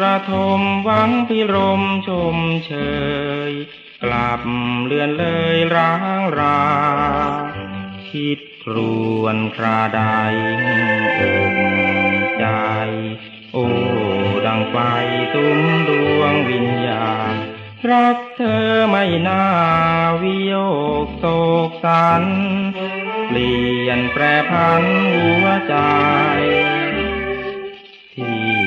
ระทมหวังพิรมชมเชย กลับเลือนเลยร้างรา คิดครวนคราใดอกใจโอ้ดังไฟตุ้มดวงวิญญาณรักเธอไม่น่าวิโยกโศกสัน เปลี่ยนแปรพันหัวใจที่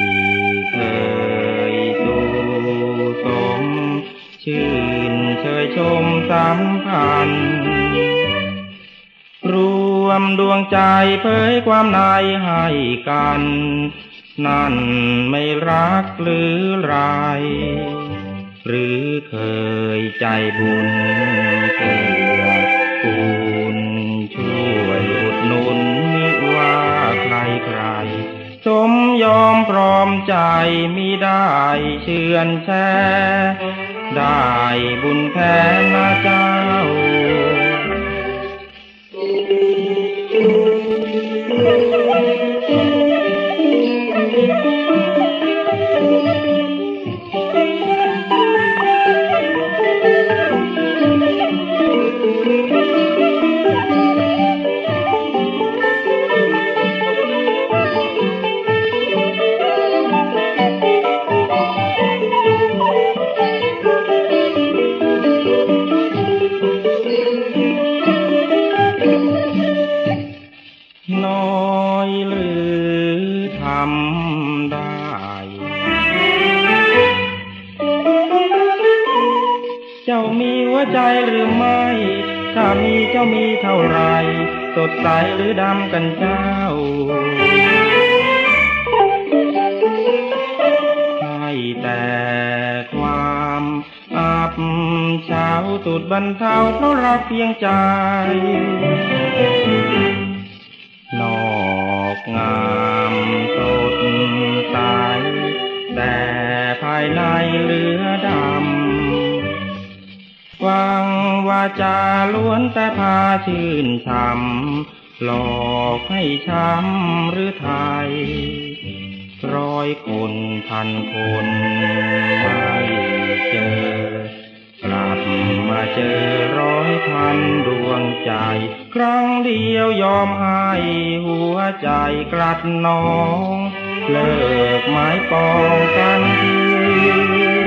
สัมพันรวมดวงใจเผยความในให้กัน นั่นไม่รักหรือไร หรือเคยใจบุญเกือกูลช่วยอุดหนุนมิว่าใครใครสมยอมพร้อมใจมิได้เชื่อนแช่ ได้บุญแทนนะเจ้า วใจหรือไม่ ถ้ามีเจ้ามีเท่าไรสดใสหรือดำกันเจ้าให้แต่ความอับเฉาสุดบรรเทาเพราะรักเพียงใจ นอกงามสดใสแต่ภายในเหลือดำ จาล้วนแต่พาชื่นช้ำหลอกให้ช้ำหรือไทย ร้อยคนพันคนไม่เจอกลับมาเจอร้อยพันดวงใจ ครั้งเดียวยอมให้หัวใจกลัดน้อง เลิกไม้ปองกันที